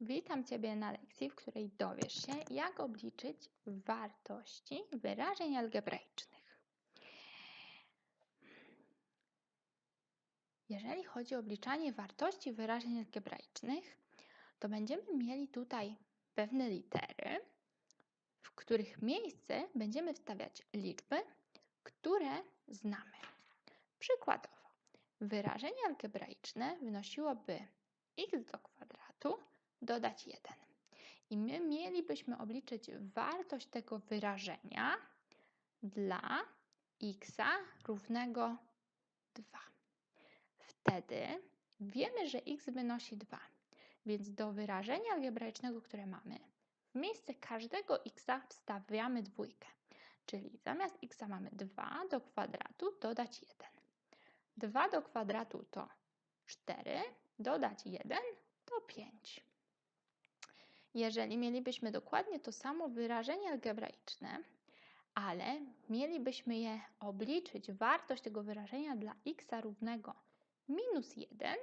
Witam Ciebie na lekcji, w której dowiesz się, jak obliczyć wartości wyrażeń algebraicznych. Jeżeli chodzi o obliczanie wartości wyrażeń algebraicznych, to będziemy mieli tutaj pewne litery, w których miejsce będziemy wstawiać liczby, które znamy. Przykładowo, wyrażenie algebraiczne wynosiłoby x do dodać 1. I my mielibyśmy obliczyć wartość tego wyrażenia dla x równego 2. Wtedy wiemy, że x wynosi 2, więc do wyrażenia algebraicznego, które mamy, w miejsce każdego x wstawiamy dwójkę. Czyli zamiast x mamy 2 do kwadratu dodać 1. 2 do kwadratu to 4, dodać 1 to 5. Jeżeli mielibyśmy dokładnie to samo wyrażenie algebraiczne, ale mielibyśmy je obliczyć, wartość tego wyrażenia dla x równego minus 1,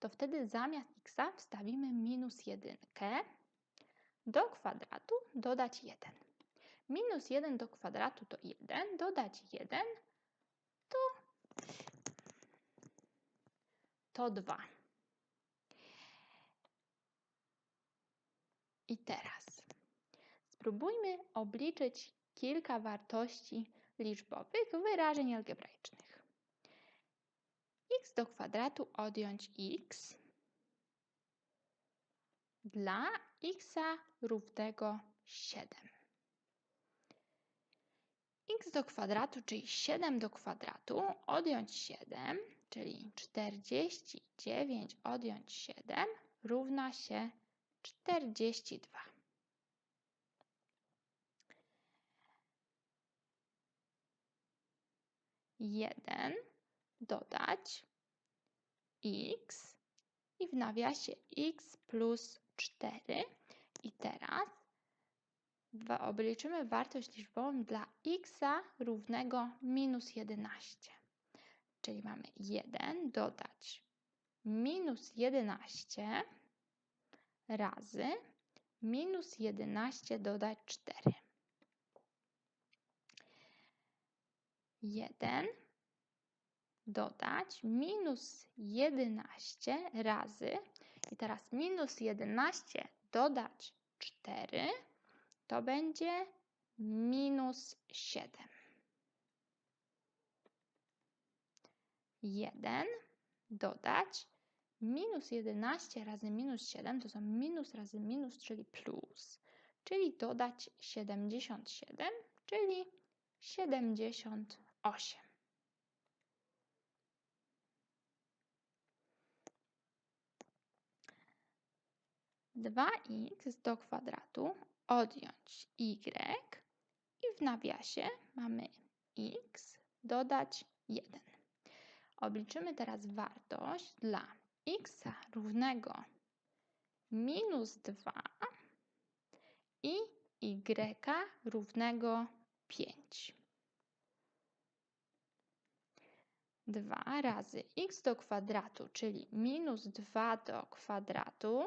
to wtedy zamiast x wstawimy minus 1 do kwadratu dodać 1. Minus 1 do kwadratu to 1, dodać 1 to, to 2. I teraz spróbujmy obliczyć kilka wartości liczbowych wyrażeń algebraicznych. x do kwadratu odjąć x dla x równego 7. x do kwadratu, czyli 7 do kwadratu, odjąć 7, czyli 49 odjąć 7 równa się 42. Jeden dodać x i w nawiasie x plus 4. I teraz obliczymy wartość liczbową dla x równego minus 11. Czyli mamy 1 dodać minus 11 razy minus 11 dodać 4. 1 dodać minus 11 razy i teraz minus 11 dodać 4 to będzie minus 7. 1 dodać Minus 11 razy minus 7 to są minus razy minus, czyli plus. Czyli dodać 77, czyli 78. Dwa x do kwadratu odjąć y i w nawiasie mamy x dodać 1. Obliczymy teraz wartość dla x równego minus 2 i y równego 5. 2 razy x do kwadratu, czyli minus 2 do kwadratu,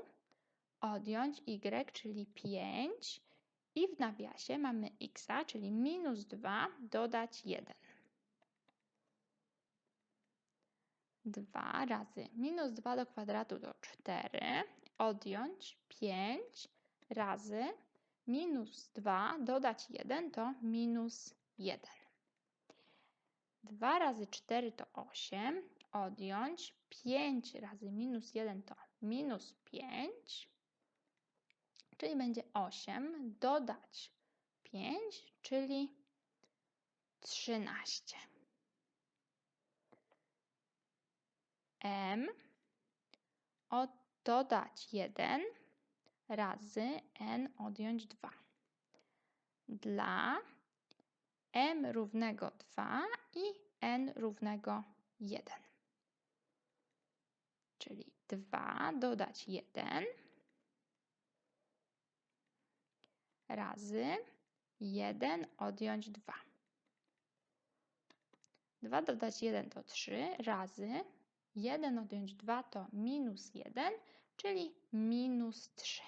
odjąć y, czyli 5 i w nawiasie mamy x, czyli minus 2 dodać 1. 2 razy. Minus 2 do kwadratu to 4, odjąć 5 razy. Minus 2 dodać 1 to minus 1. 2 razy 4 to 8, odjąć 5 razy minus 1 to minus 5, czyli będzie 8, dodać 5, czyli 13. m od, dodać 1 razy n odjąć 2 dla m równego 2 i n równego 1. Czyli 2 dodać 1 razy 1 odjąć 2. 2 dodać 1 to 3 razy 1 odjąć 2 to minus 1, czyli minus 3.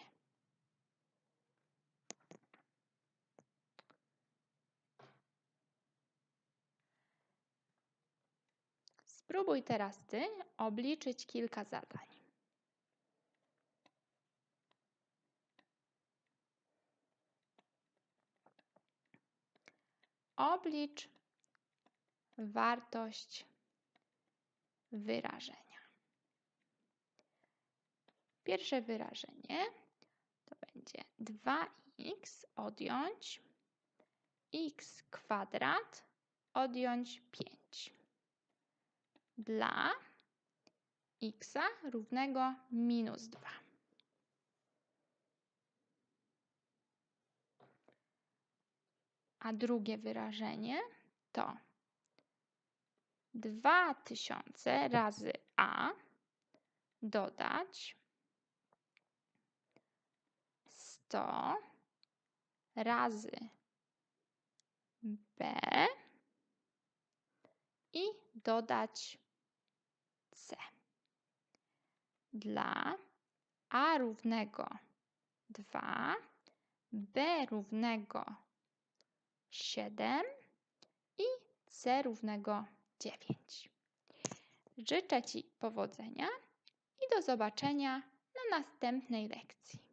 Spróbuj teraz Ty obliczyć kilka zadań. Oblicz wartość wyrażenia. Pierwsze wyrażenie to będzie 2x odjąć x kwadrat odjąć 5 dla x równego minus 2. A drugie wyrażenie to 2000 razy a dodać 100 razy b i dodać c. Dla a równego 2, b równego 7 i c równego 9. Życzę Ci powodzenia i do zobaczenia na następnej lekcji.